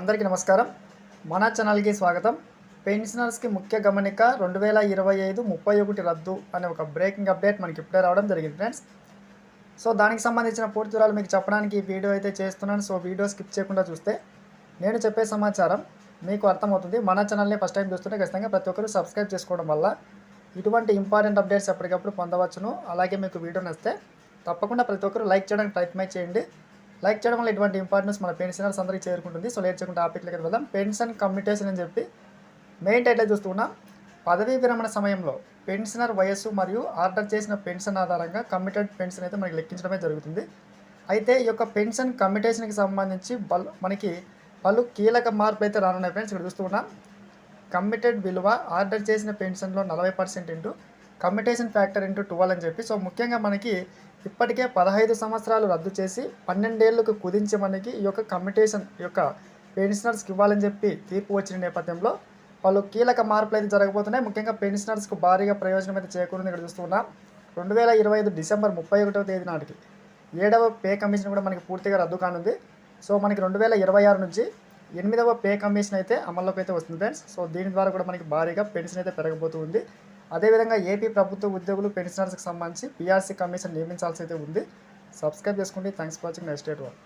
అందరికీ నమస్కారం. మన ఛానల్కి స్వాగతం. పెన్షనర్స్కి ముఖ్య గమనిక రెండు వేల ఇరవై ఐదు ముప్పై ఒకటి రద్దు అనే ఒక బ్రేకింగ్ అప్డేట్ మనకి ఇప్పుడే రావడం జరిగింది ఫ్రెండ్స్. సో దానికి సంబంధించిన పూర్తి వివరాలు మీకు చెప్పడానికి ఈ వీడియో అయితే చేస్తున్నాను. సో వీడియో స్కిప్ చేయకుండా చూస్తే నేను చెప్పే సమాచారం మీకు అర్థమవుతుంది. మన ఛానల్ని ఫస్ట్ టైం చూస్తుంటే ఖచ్చితంగా ప్రతి ఒక్కరు సబ్స్క్రైబ్ చేసుకోవడం వల్ల ఇటువంటి ఇంపార్టెంట్ అప్డేట్స్ ఎప్పటికప్పుడు పొందవచ్చును. అలాగే మీకు వీడియో నచ్చితే తప్పకుండా ప్రతి ఒక్కరు లైక్ చేయడానికి ప్రయత్నం చేయండి. లైక్ చేయడం వల్ల ఇటువంటి ఇంపార్టెన్స్ మన పెన్షనర్స్ అందరికీ చేరుకుంటుంది. సో లేట్ చేయకుండా టాపిక్లకి వెళ్దాం. పెన్షన్ కమ్యూనిటేషన్ అని చెప్పి మెయిన్ టైటిల్ చూస్తున్నాం పదవీ విరమణ సమయంలో పెన్షనర్ వయస్సు మరియు ఆర్డర్ చేసిన పెన్షన్ ఆధారంగా కమిటెడ్ పెన్షన్ అయితే మనకి లెక్కించడమే జరుగుతుంది. అయితే ఈ యొక్క పెన్షన్ కమిటేషన్కి సంబంధించి బల్ మనకి పలు కీలక మార్పులు అయితే రానున్నాయి ఫ్రెండ్స్ ఇక్కడ చూస్తున్నాం కమిటెడ్ విలువ ఆర్డర్ చేసిన పెన్షన్లో నలభై percent into commutation factor into twelve అని చెప్పి. సో ముఖ్యంగా మనకి ఇప్పటికే పదహైదు సంవత్సరాలు రద్దు చేసి పన్నెండేళ్ళకు కుదించి మనకి ఈ యొక్క కమిటేషన్ ఈ యొక్క పెన్షనర్స్కి ఇవ్వాలని చెప్పి తీర్పు వచ్చిన నేపథ్యంలో పలు కీలక మార్పులు అయితే జరగబోతున్నాయి. ముఖ్యంగా పెన్షనర్స్కు భారీగా ప్రయోజనం అయితే చేకూరింది ఇక్కడ చూస్తున్నాం రెండు వేల ఇరవై ఐదు డిసెంబర్ ముప్పై ఒకటవ తేదీ నాటికి ఏడవ పే కమిషన్ కూడా మనకి పూర్తిగా రద్దు కానుంది. సో మనకి రెండు వేల ఇరవై ఆరు నుంచి ఎనిమిదవ పే కమిషన్ అయితే అమల్లోకి అయితే వస్తుంది ఫ్రెండ్స్. సో దీని ద్వారా కూడా మనకి భారీగా పెన్షన్ అయితే పెరగబోతుంది అదేవిధంగా ఏపీ ప్రభుత్వ ఉద్యోగులు పెన్షనర్స్కి సంబంధించి పీఆర్సీ కమిషన్ నియమించాల్సి అయితే ఉంది. సబ్స్క్రైబ్ చేసుకోండి. Thanks for watching. Next date one.